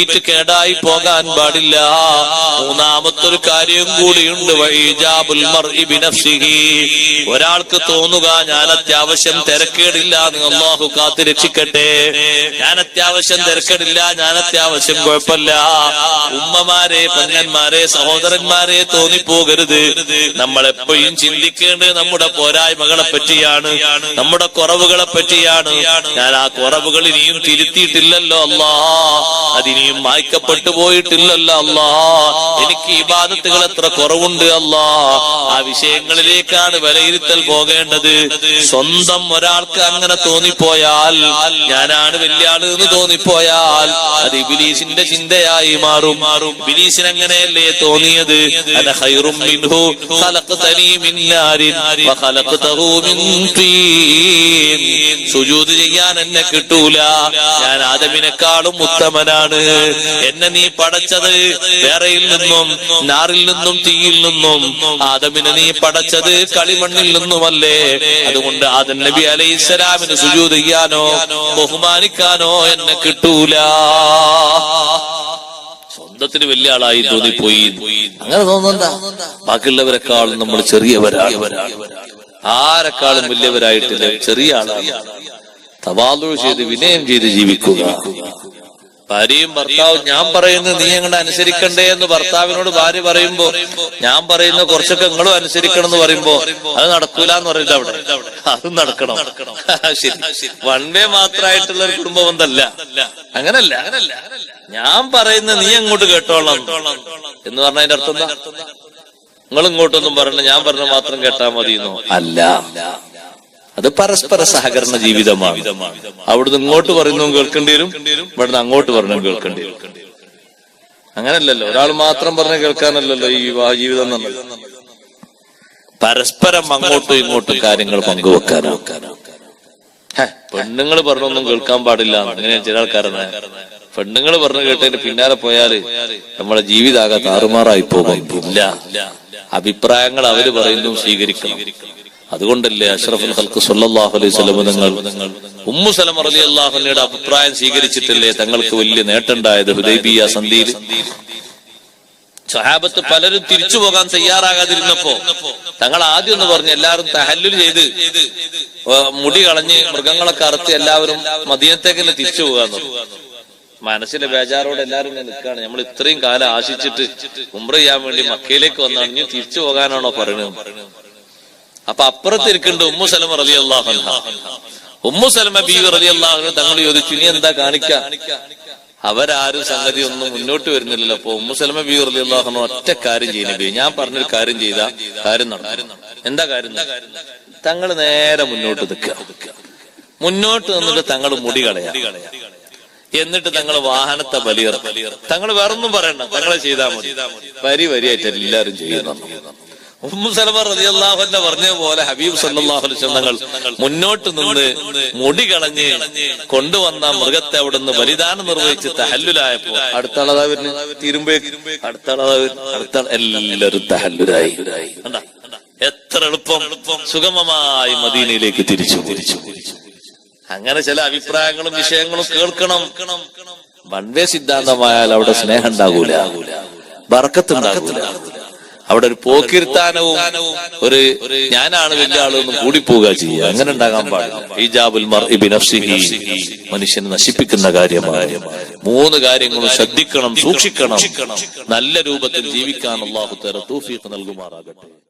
റ്റ് കേടായി പോകാൻ പാടില്ല. മൂന്നാമത്തൊരു കാര്യം കൂടിയുണ്ട്. ഒരാൾക്ക് തോന്നുക ഞാൻ അത്യാവശ്യം തിരക്കേടില്ല അള്ളാഹു കാത്ത് രക്ഷിക്കട്ടെ. ഞാൻ അത്യാവശ്യം തിരക്കേടില്ല ഞാൻ അത്യാവശ്യം കുഴപ്പമില്ല. ഉമ്മമാരെ പെങ്ങന്മാരെ സഹോദരന്മാരെ തോന്നിപ്പോകരുത്. നമ്മൾ എപ്പോഴും ചിന്തിക്കേണ്ടത് നമ്മുടെ പോരായ്മകളെ പറ്റിയാണ് നമ്മുടെ കുറവുകളെ പറ്റിയാണ്. ഞാൻ ആ കുറവുകൾ ഇനിയും തിരുത്തിയിട്ടില്ലല്ലോ അല്ലാ അതിനിയും മായ്ക്കപ്പെട്ടു പോയിട്ടില്ലല്ല അല്ലാ. എനിക്ക് ഈ ബാധത്തുകൾ എത്ര കുറവുണ്ട് അല്ലാ. ആ വിഷയങ്ങളിലേക്കാണ് വിലയിരുത്തൽ പോകേണ്ടത്. സ്വന്തം ഒരാൾക്ക് അങ്ങനെ തോന്നിപ്പോയാൽ ഞാനാണ് വലിയ ആൾ എന്ന് തോന്നിപ്പോയാൽ അത് ഇബിലീസിന്റെ ചിന്തയായി മാറും. മാറും ഇബിലീസിന് അങ്ങനെയല്ലേ തോന്നിയത് ഖലഖതനി മിൻ നാരിൻ വഖലഖതഹു മിൻ തീൻ സുജൂദ് ചെയ്യാൻ എന്നെ കിട്ടൂല. ഞാൻ ആദമിനെക്കാളും ഉത്തമനാണ്. എന്നെ നീ പടച്ചത് വേറെയിൽ നിന്നും നാറിൽ നിന്നും തീയിൽ നിന്നും. ആദമിനെ നീ പടച്ചത് കളിമണ്ണിൽ നിന്നുമല്ലേ? അതുകൊണ്ട് ആദം നബി അലൈഹി സ്വലാമിന് സുജൂദ് ചെയ്യാനോ ബഹുമാനിക്കാനോ എന്നെ കിട്ടൂല. സ്വന്തത്തിന് വലിയ ആളായി തോന്നിപ്പോയി. അങ്ങനെ തോന്നണ്ട ബാക്കിയുള്ളവരെക്കാളും നമ്മൾ ചെറിയവരാണ്. ആരെക്കാളും വലിയവരായിട്ടില്ല ചെറിയ ആളാണ്. തവാലു ചെയ്ത് വിനയം ചെയ്ത് ജീവിക്കുക. ഭാര്യയും ഭർത്താവും ഞാൻ പറയുന്ന നീ എങ്ങനെ അനുസരിക്കണ്ടേ എന്ന് ഭർത്താവിനോട് ഭാര്യ പറയുമ്പോ ഞാൻ പറയുന്ന കുറച്ചൊക്കെ നിങ്ങളും അനുസരിക്കണം എന്ന് പറയുമ്പോ അത് നടക്കൂല എന്ന് പറയില്ല അവിടെ. അത് നടക്കണം. ശരി. വൺ വേ മാത്രമായിട്ടുള്ള ഒരു കുടുംബ ബന്ധമല്ല അങ്ങനല്ല. ഞാൻ പറയുന്ന നീ അങ്ങോട്ട് കേട്ടോളാം. എന്ന് പറഞ്ഞ അതിന്റെ അർത്ഥം നിങ്ങൾ ഇങ്ങോട്ടൊന്നും പറയണ്ട ഞാൻ പറഞ്ഞ മാത്രം കേട്ടാ മതി അല്ല. അത് പരസ്പര സഹകരണ ജീവിതമാണ്. അവിടുന്ന് ഇങ്ങോട്ട് പറയുന്നതും കേൾക്കേണ്ടി വരും ഇവിടുന്ന് അങ്ങോട്ട് പറഞ്ഞതും കേൾക്കേണ്ടി വരും അങ്ങനല്ലല്ലോ. ഒരാൾ മാത്രം പറഞ്ഞ് കേൾക്കാനല്ലല്ലോ ഈ വിവാഹ ജീവിതം എന്നുള്ളത് പരസ്പരം അങ്ങോട്ടും ഇങ്ങോട്ടും കാര്യങ്ങൾ പങ്കുവെക്കാനോ? പെണ്ണുങ്ങൾ പറഞ്ഞൊന്നും കേൾക്കാൻ പാടില്ല. അങ്ങനെ ചില ആൾക്കാരെ പെണ്ണുങ്ങൾ പറഞ്ഞു കേട്ടതിന് പിന്നാലെ പോയാൽ നമ്മളെ ജീവിതാകെ താറുമാറായി പോകും. ഇല്ല. അഭിപ്രായങ്ങൾ അവർ പറയുന്നു സ്വീകരിക്കണം. അതുകൊണ്ടല്ലേ അഷ്റഫുൽ ഹൽക്ക് സല്ലാഹു അലൈഹി വസല്ലം നിങ്ങൾ ഉമ്മു സലം റളിയല്ലാഹു അൻഹയുടെ അഭിപ്രായം സ്വീകരിച്ചിട്ടല്ലേ? തങ്ങൾക്ക് വലിയ നേട്ടമുണ്ടായത് ഹുദൈബിയ സന്ധിയിൽ. സഹാബത്ത് പലരും തിരിച്ചു പോകാൻ തയ്യാറാകാതിരുന്നപ്പോ തങ്ങൾ ആദ്യം എന്ന് പറഞ്ഞ് എല്ലാവരും തഹല്ലുൽ ചെയ്ത് മുടി കളഞ്ഞ് മൃഗങ്ങളൊക്കെ അറുത്ത് എല്ലാവരും മദീനത്തേക്ക് തന്നെ തിരിച്ചു പോകാന്ന് മനസ്സിലെ ബേജാറോടെ എല്ലാവരും നിൽക്കുകയാണ്. നമ്മൾ ഇത്രയും കാലം ആശിച്ചിട്ട് ഉംറ ചെയ്യാൻ വേണ്ടി മക്കയിലേക്ക് വന്നാണ്. ഇനി തിരിച്ചു പോകാനാണോ പറയുന്നത്? അപ്പൊ അപ്പുറത്ത് ഇരിക്കുന്നുണ്ട് ഉമ്മു സലമ റലി അള്ളാഹു ഉമ്മു സലമ ബീവി റലി അള്ളാഹു തങ്ങൾ ചോദിച്ചു ഇനി എന്താ കാണിക്ക? അവരാരും സംഗതി ഒന്നും മുന്നോട്ട് വരുന്നില്ലല്ലോ. അപ്പൊ ഉമ്മു സലമ ബീവി റലി അള്ളാഹു ഒറ്റ കാര്യം ചെയ്യുന്നേ ഞാൻ പറഞ്ഞൊരു കാര്യം ചെയ്ത കാര്യം നടന്നു. എന്താ കാര്യം? തങ്ങൾ നേരെ മുന്നോട്ട് നിൽക്കുക. മുന്നോട്ട് നിന്നിട്ട് തങ്ങൾ മുടി കളയാ. എന്നിട്ട് തങ്ങൾ വാഹനത്തെ ബലിയർ തങ്ങൾ വേറൊന്നും പറയണ്ട. തങ്ങളെ ചെയ്താൽ മതി. വരി വരിയായിട്ട് എല്ലാവരും ചെയ്യുന്നു റളിയല്ലാഹുവിന്റെ പറഞ്ഞ പോലെ ഹബീബ് സല്ലല്ലാഹു അലൈഹി തങ്ങൾ മുന്നോട്ട് നിന്ന് മുടി കളഞ്ഞ് കൊണ്ടുവന്ന മൃഗത്തെ അവിടുന്ന് ബലിദാനം നിർവഹിച്ച് തഹല്ലുലായപ്പോ അടുത്ത ആളതാ വരുന്നത് അടുത്ത എല്ലാവരും തഹല്ലുലായി. എത്ര എളുപ്പം. സുഗമമായി മദീനയിലേക്ക് തിരിച്ചു. തിരിച്ചു അങ്ങനെ ചില അഭിപ്രായങ്ങളും വിഷയങ്ങളും കേൾക്കണം. വൺവേ സിദ്ധാന്തമായാൽ അവിടെ സ്നേഹം ഉണ്ടാകൂല. ബർക്കത്തുണ്ടാകൂല അവിടെ ഒരു പോക്കിരുത്താനവും ഒരു ഞാനാണ് വലിയ ആളൊന്നും കൂടിപ്പോവുക ചെയ്യുക. അങ്ങനെ ഉണ്ടാകാൻ പാടില്ല. ബിനഫ്സിഹി. മനുഷ്യനെ നശിപ്പിക്കുന്ന കാര്യമാണ്. മൂന്ന് കാര്യങ്ങളും ശ്രദ്ധിക്കണം സൂക്ഷിക്കണം. നല്ല രൂപത്തിൽ ജീവിക്കാൻ അള്ളാഹു തൗഫീഖ് നൽകുമാറാകട്ടെ.